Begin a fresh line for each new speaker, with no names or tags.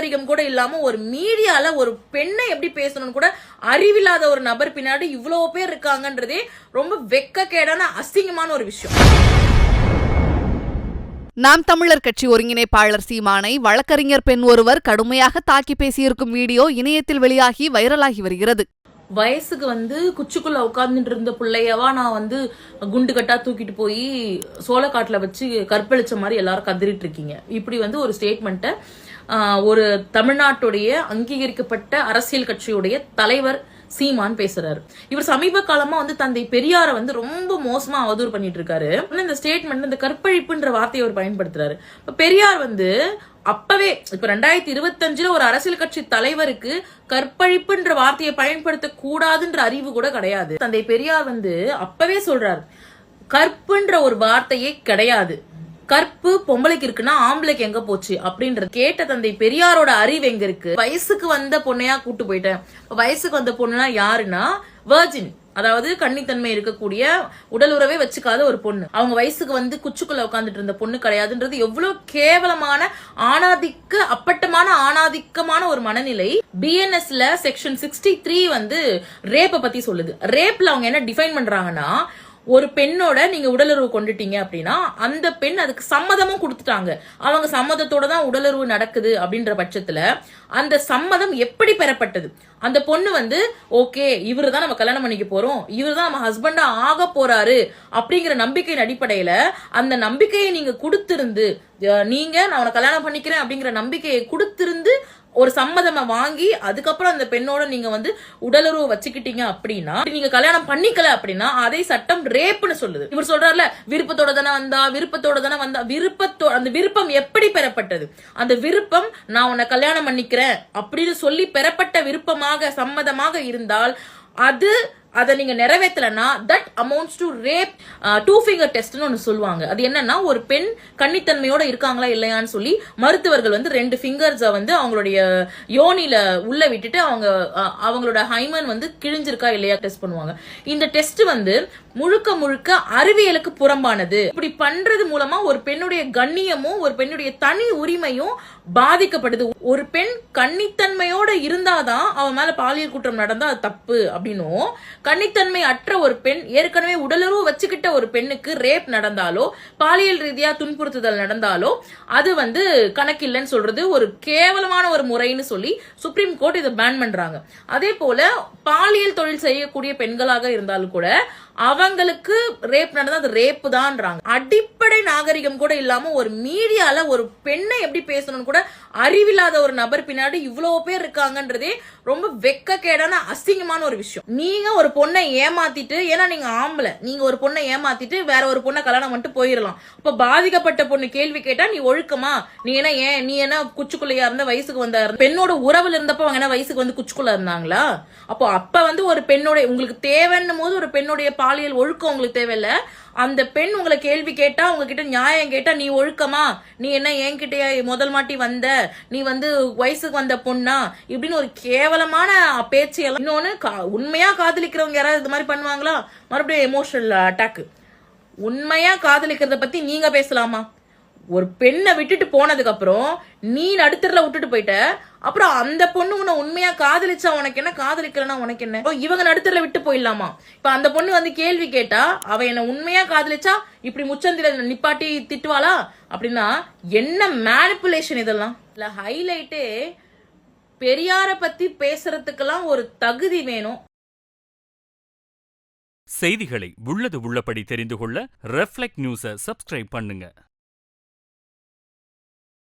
நாகரிகம் கூட இல்லாம ஒரு மீடியால ஒரு பெண்ணை எப்படி பேசணும்னு கூட அறிவில்லாத ஒரு நபர் பின்னாடி இவ்வளவு பேர் இருக்காங்கன்றதே ரொம்ப வெக்கக்கேடான அசிங்கமான ஒரு விஷயம்.
நாம் தமிழர் கட்சி ஒருங்கிணைப்பாளர் சீமானை வழக்கறிஞர் பெண் ஒருவர் கடுமையாக தாக்கி பேசியிருக்கும் வீடியோ இணையத்தில் வெளியாகி வைரலாகி வருகிறது.
வயசுக்கு வந்து குச்சிக்குள்ள உட்கார்ந்துட்டு இருந்த பிள்ளையவா நான் வந்து குண்டு கட்டா தூக்கிட்டு போய் சோளக்காட்டுல வச்சு கற்பழிச்ச மாதிரி எல்லாரும் கதறிட்டு இருக்கீங்க இப்படி வந்து ஒரு ஸ்டேட்மெண்ட்டை ஒரு தமிழ்நாட்டுடைய அங்கீகரிக்கப்பட்ட அரசியல் கட்சியுடைய தலைவர் சீமான் பேசுறாரு. இவர் சமீப காலமா வந்து தந்தை பெரியார வந்து ரொம்ப மோசமா அவதூறு பண்ணிட்டு இருக்காரு இந்த ஸ்டேட்மெண்ட் இந்த கற்பழிப்புன்ற வார்த்தையை அவர் பயன்படுத்துறாரு. பெரியார் வந்து அப்பவே இப்ப ரெண்டாயிரத்தி இருபத்தஞ்சுல ஒரு அரசியல் கட்சி தலைவருக்கு கற்பழிப்புன்ற வார்த்தையை பயன்படுத்த கூடாதுன்ற அறிவு கூட கிடையாது. தந்தை பெரியார் வந்து அப்பவே சொல்றாரு. கற்புன்ற ஒரு வார்த்தையே கிடையாது. கற்பு பொம்பளைக்கு இருக்குன்னா ஆம்பளைக்கு எங்க போச்சு அப்படின்றது கேட்ட தந்தை பெரியாரோட அறிவு எங்க இருக்கு? வயசுக்கு வந்த பொண்ணையா கூட்டு போயிட்டேன். வயசுக்கு வந்த பொண்ணுனா யாருன்னா? வர்ஜின் அதாவது கன்னித்தன்மை இருக்கக்கூடிய உடல் உறவே வச்சுக்காத ஒரு பொண்ணு. அவங்க வயசுக்கு வந்து குச்சுக்குள்ள உட்காந்துட்டு இருந்த பொண்ணு கிடையாதுன்றது எவ்வளவு கேவலமான ஆணாதிக்க அப்பட்டமான ஆணாதிக்கமான ஒரு மனநிலை பிஎன்எஸ்ல செக்ஷன் சிக்ஸ்டி த்ரீ வந்து ரேப்பை பத்தி சொல்லுது. ரேப்ல அவங்க என்ன டிஃபைன் பண்றாங்கன்னா ஒரு பெண்ணோட நீங்க உடலுறவு கொண்டுட்டீங்க அப்படின்னா அந்த பெண் அதுக்கு சம்மதமும் கொடுத்துட்டாங்க. அவங்க சம்மதத்தோட தான் உடலுறவு நடக்குது அப்படின்ற பட்சத்துல அந்த சம்மதம் எப்படி பெறப்பட்டது? அந்த பொண்ணு வந்து ஓகே இவர் தான் நம்ம கல்யாணம் பண்ணிக்க போறோம். இவர் தான் நம்ம ஹஸ்பண்டா ஆக போறாரு. அப்படிங்கிற நம்பிக்கையின் அடிப்படையில அந்த நம்பிக்கையை நீங்க கொடுத்திருந்து நீங்க நான் உன கல்யாணம் பண்ணிக்கிறேன் அப்படிங்கிற நம்பிக்கையை கொடுத்திருந்து ஒரு சம்மதமை வாங்கி அதுக்கப்புறம் அந்த பெண்ணோட நீங்க வந்து உடலுறவு வச்சுக்கிட்டீங்க அப்படின்னா நீங்க கல்யாணம் பண்ணிக்கல அப்படின்னா அதை சட்டம் ரேப்னு சொல்லுது. இவர் சொல்றாருல விருப்பத்தோட தானே வந்தா விருப்பத்தோட தானே வந்தா விருப்பத்தோ அந்த விருப்பம் எப்படி பெறப்பட்டது? அந்த விருப்பம் நான் உன்னை கல்யாணம் பண்ணிக்கிறேன் அப்படின்னு சொல்லி பெறப்பட்ட விருப்பமாக சம்மதமாக இருந்தால் அது அதை நீங்க நிறைவேற்றலன்னா that amounts to rape two finger டெஸ்ட்னு ஒன்று சொல்லுவாங்க. அது என்னன்னா ஒரு பெண் கன்னித்தன்மையோட இருக்காங்களா இல்லையான்னு சொல்லி மருத்துவர்கள் வந்து ரெண்டு ஃபிங்கர்ஸை வந்து அவங்களுடைய யோனில உள்ள விட்டுட்டு அவங்க uh, அவங்களோட ஹைமன் வந்து கிழிஞ்சிருக்கா இல்லையா டெஸ்ட் பண்ணுவாங்க. இந்த டெஸ்ட் வந்து முழுக்க முழுக்க அறிவியலுக்கு புறம்பானது. இப்படி பண்றது மூலமா ஒரு பெண்ணுடைய கண்ணியமும் ஒரு பெண்ணுடைய தனி உரிமையும் பாதிக்கப்படுது. ஒரு பெண் கன்னித்தன்மையோட இருந்தாதான் அவன் மேல பாலியல் குற்றம் நடந்தா அது தப்பு அப்படின்னும். கன்னித்தன்மை அற்ற ஒரு பெண் ஏற்கனவே உடலுறவு வச்சுக்கிட்ட ஒரு பெண்ணுக்கு ரேப் நடந்தாலோ பாலியல் ரீதியா துன்புறுத்துதல் நடந்தாலோ அது வந்து கணக்கில்லைன்னு சொல்றது ஒரு கேவலமான ஒரு முறைன்னு சொல்லி சுப்ரீம் கோர்ட் இதை பேன் பண்றாங்க. அதே போல பாலியல் தொழில் செய்யக்கூடிய பெண்களாக இருந்தாலும் கூட அவங்களுக்கு ரேப் நடந்தா அது ரேப்பு தான்றாங்க. அடிப்படை நாகரிகம் கூட இல்லாம ஒரு மீடியால ஒரு பெண்ணை எப்படி பேசணும்னு கூட அறிவில்லாத ஒரு நபர் பின்னாடி இவ்வளவு பேர் இருக்காங்கன்றதே ரொம்ப வெக்கக்கேடான அசிங்கமான ஒரு விஷயம். நீங்க ஒரு பொண்ணை ஏமாத்திட்டு ஏன்னா நீங்க ஆம்பளை நீங்க ஒரு பொண்ணை ஏமாத்திட்டு வேற ஒரு பொண்ணை கல்யாணம் பண்ணிட்டு போயிடலாம் இப்ப பாதிக்கப்பட்ட பொண்ணு கேள்வி கேட்டா நீ ஒழுக்கமா? நீ என்ன ஏன் நீ என்ன குச்சுக்குள்ளையா இருந்த வயசுக்கு வந்த பெண்ணோட உறவுல இருந்தப்ப அவங்க என்ன வயசுக்கு வந்து குச்சுக்குள்ள இருந்தாங்களா? அப்போ அப்ப வந்து ஒரு பெண்ணோட உங்களுக்கு தேவைன்னும் போது ஒரு பெண்ணுடைய பாலியல் ஒழுக்கம் உங்களுக்கு தேவையில்ல. அந்த பெண் உங்களை கேள்வி கேட்டா உங்ககிட்ட நியாயம் கேட்டா நீ ஒழுக்கமா? நீ என்ன என்கிட்டயா முதல் மாட்டி வந்த? நீ வந்து வயசுக்கு வந்த பொண்ணா? இப்படின்னு ஒரு கேவலமான பேச்சு எல்லாம் இன்னொன்னு கா- உண்மையா காதலிக்கிறவங்க யாராவது இது மாதிரி பண்ணுவாங்களா? மறுபடியும் எமோஷனல் அட்டாக் உண்மையா காதலிக்கிறத பத்தி நீங்க பேசலாமா? ஒரு பெண்ணை விட்டுட்டு போனதுக்கு அப்புறம் நீ நடுத்தரில் விட்டுட்டு போயிட்ட. அப்புறம் அந்த பொண்ணு உன்னை உண்மையா காதலிச்சா உனக்கு என்ன? காதலிக்கலனா உனக்கு என்ன? இவங்க நடுத்தரில் விட்டு போயிடலாமா? இப்ப அந்த பொண்ணு வந்து கேள்வி கேட்டா அவ என்ன உண்மையா காதலிச்சா? இப்படி முச்சந்தில நிப்பாட்டி திட்டுவாளா? அப்படின்னா என்ன மேனிப்புலேஷன் இதெல்லாம்? இல்ல ஹைலைட்டே பெரியார பத்தி பேசுறதுக்கெல்லாம் ஒரு தகுதி வேணும்.
செய்திகளை உள்ளது உள்ளபடி தெரிந்து கொள்ள ரெஃப்ளெக்ட் நியூஸை சப்ஸ்கிரைப் பண்ணுங்க.